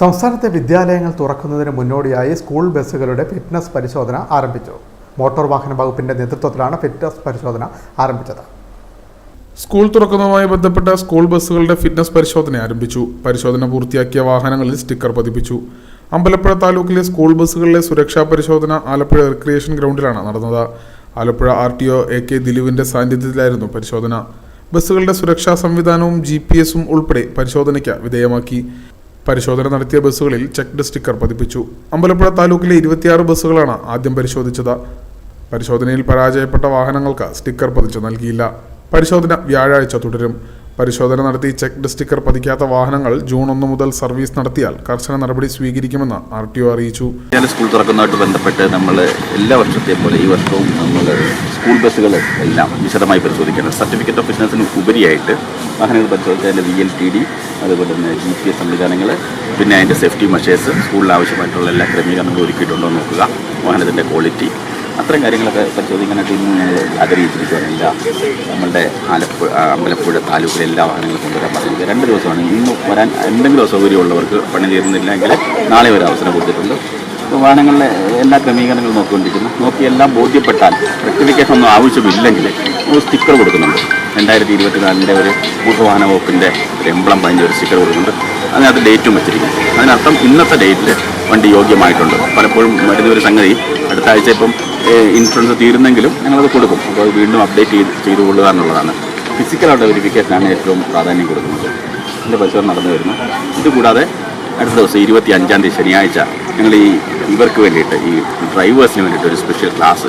സംസ്ഥാനത്തെ വിദ്യാലയങ്ങൾ തുറക്കുന്നതിന് മുന്നോടിയായി സ്കൂൾ ബസ്സുകളുടെ ഫിറ്റ്നസ് പരിശോധന ആരംഭിച്ചു. മോട്ടോർ വാഹന വകുപ്പിന്റെ നേതൃത്വത്തിലാണ് ഫിറ്റ്നസ് പരിശോധന ആരംഭിച്ചത്. സ്കൂൾ തുറക്കുന്നതുമായി ബന്ധപ്പെട്ട സ്കൂൾ ബസ്സുകളുടെ ഫിറ്റ്നസ് പരിശോധന ആരംഭിച്ചു. പരിശോധന പൂർത്തിയാക്കിയ വാഹനങ്ങളിൽ സ്റ്റിക്കർ പതിപ്പിച്ചു. അമ്പലപ്പുഴ താലൂക്കിലെ സ്കൂൾ ബസ്സുകളിലെ സുരക്ഷാ പരിശോധന ആലപ്പുഴ റിക്രിയേഷൻ ഗ്രൗണ്ടിലാണ് നടന്നത്. Alappuzha R T O A K ദിലീപിന്റെ സാന്നിധ്യത്തിലായിരുന്നു പരിശോധന. ബസ്സുകളുടെ സുരക്ഷാ സംവിധാനവും ജി പി എസും ഉൾപ്പെടെ പരിശോധനയ്ക്ക് വിധേയമാക്കി. പരിശോധന നടത്തിയ ബസ്സുകളിൽ ചെക്ക്ഡ് സ്റ്റിക്കർ പതിപ്പിച്ചു. അമ്പലപ്പുഴ താലൂക്കിലെ ഇരുപത്തിയാറ് ബസ്സുകളാണ് ആദ്യം പരിശോധിച്ചത്. പരിശോധനയിൽ പരാജയപ്പെട്ട വാഹനങ്ങൾക്ക് സ്റ്റിക്കർ പതിച്ചു നൽകിയില്ല. പരിശോധന വ്യാഴാഴ്ച തുടരും. പരിശോധന നടത്തി ചെക്ക്ഡ് സ്റ്റിക്കർ പതിക്കാത്ത വാഹനങ്ങൾ ജൂൺ ഒന്ന് മുതൽ സർവീസ് നടത്തിയാൽ കർശന നടപടി സ്വീകരിക്കുമെന്ന് ആർ ടി ഒ അറിയിച്ചു സ്കൂൾ തുറക്കുന്നതായിട്ട് ബന്ധപ്പെട്ട് നമ്മൾ എല്ലാ വർഷത്തെയും പോലെ ഈ വർഷവും നമ്മൾ സ്കൂൾ ബസ്സുകൾ എല്ലാം വിശദമായി പരിശോധിക്കണം. സർട്ടിഫിക്കറ്റ് ഓഫ് ബിസിനസിന് ഉപരിയായിട്ട് വാഹനങ്ങൾ പരിശോധിച്ച് അതിന്റെ വി എൽ ടി ഡി അതുപോലെ തന്നെ ജി പി എസ് സംവിധാനങ്ങൾ പിന്നെ അതിന്റെ സേഫ്റ്റി മെഷേഴ്സ് സ്കൂളിൽ ആവശ്യമായിട്ടുള്ള എല്ലാ ക്രമീകരണങ്ങളും ഒരുക്കിയിട്ടുണ്ടോ എന്ന് നോക്കുക. വാഹനത്തിന്റെ ക്വാളിറ്റി അത്തരം കാര്യങ്ങളൊക്കെ പരിശോധിക്കാനായിട്ട് ഇന്ന് ഞാൻ ആഗ്രഹിച്ചിരിക്കുകയാണ് എല്ലാ നമ്മളുടെ ആലപ്പുഴ അമ്പലപ്പുഴ താലൂക്കിലെ എല്ലാ വാഹനങ്ങളും കൊണ്ടുവരാൻ പറഞ്ഞിരിക്കുക. രണ്ട് ദിവസമാണ്. ഇന്ന് വരാൻ എന്തെങ്കിലും അസൗകര്യമുള്ളവർക്ക് പണി തീരുന്നില്ലെങ്കിൽ നാളെ ഒരു അവസരം കൊടുത്തിട്ടുണ്ട്. വാഹനങ്ങളിലെ എല്ലാ ക്രമീകരണങ്ങളും നോക്കിക്കൊണ്ടിരിക്കുന്നു. നോക്കി എല്ലാം ബോധ്യപ്പെട്ടാൽ റെക്ടിഫിക്കേഷൻ ഒന്നും ആവശ്യമില്ലെങ്കിൽ ഒരു സ്റ്റിക്കർ കൊടുക്കുന്നുണ്ട്. രണ്ടായിരത്തി ഇരുപത്തിനാലിന്റെ ഒരു ഗൃഹവാഹന വകുപ്പിന്റെ ഒരു എംബ്ലം പതിന്റെ ഒരു സ്റ്റിക്കർ കൊടുക്കുന്നുണ്ട്. അതിനകത്ത് ഡേറ്റും വെച്ചിരിക്കുന്നു. അതിനർത്ഥം ഇന്നത്തെ ഡേറ്റിൽ വണ്ടി യോഗ്യമായിട്ടുണ്ട്. പലപ്പോഴും വരുന്ന ഒരു സംഗതി അടുത്ത ആഴ്ച ഇപ്പം ഇൻഷുറൻസ് തീരുന്നെങ്കിലും ഞങ്ങളത് കൊടുക്കും. അപ്പോൾ വീണ്ടും അപ്ഡേറ്റ് ചെയ്ത് ചെയ്തു കൊള്ളുക എന്നുള്ളതാണ്. ഫിസിക്കലായിട്ട് വെരിഫിക്കേഷനാണ് ഏറ്റവും പ്രാധാന്യം കൊടുക്കുന്നത്. ഇതിന്റെ പരിശോധന നടന്നു വരുന്നു. ഇതുകൂടാതെ അടുത്ത ദിവസം ഇരുപത്തി അഞ്ചാം തീയതി ശനിയാഴ്ച ഞങ്ങൾ ഈ ഇവർക്ക് വേണ്ടിയിട്ട് ഈ ഡ്രൈവേഴ്സിന് വേണ്ടിയിട്ട് ഒരു സ്പെഷ്യൽ ക്ലാസ്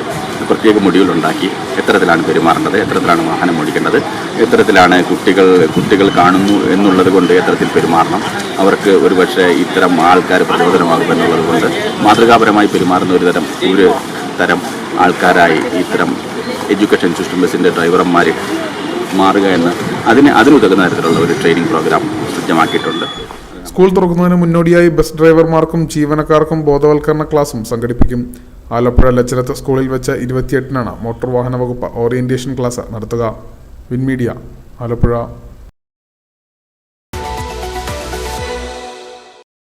പ്രത്യേക മൊഡ്യൂൾ ഉണ്ടാക്കി എത്തരത്തിലാണ് പെരുമാറേണ്ടത് എത്തരത്തിലാണ് വാഹനം ഓടിക്കേണ്ടത് എത്തരത്തിലാണ് കുട്ടികൾ കുട്ടികൾ കാണുന്നു എന്നുള്ളത് കൊണ്ട് എത്തരത്തിൽ പെരുമാറണം. അവർക്ക് ഒരുപക്ഷെ ഇത്തരം ആൾക്കാർ പ്രചോദനമാകും എന്നുള്ളത് കൊണ്ട് മാതൃകാപരമായി പെരുമാറുന്ന ഒരു തരം ഒരു തരം ആൾക്കാരായി ഇത്തരം എഡ്യൂക്കേഷൻ സിസ്റ്റം ബസ്സിന്റെ ഡ്രൈവർമാർ മാറുക എന്ന് അതിന് അതിനുതകുന്ന തരത്തിലുള്ള ഒരു ട്രെയിനിങ് പ്രോഗ്രാം സജ്ജമാക്കിയിട്ടുണ്ട്. സ്കൂൾ തുറക്കുന്നതിന് മുന്നോടിയായി ബസ് ഡ്രൈവർമാർക്കും ജീവനക്കാർക്കും ബോധവൽക്കരണ ക്ലാസും സംഘടിപ്പിക്കും. ആലപ്പുഴ ലച്ചലത്ത് സ്കൂളിൽ വെച്ച് ഇരുപത്തിയെട്ടിനാണ് മോട്ടോർ വാഹന വകുപ്പ് ഓറിയന്റേഷൻ ക്ലാസ് നടത്തുക. വിൻമീഡിയ ആലപ്പുഴ.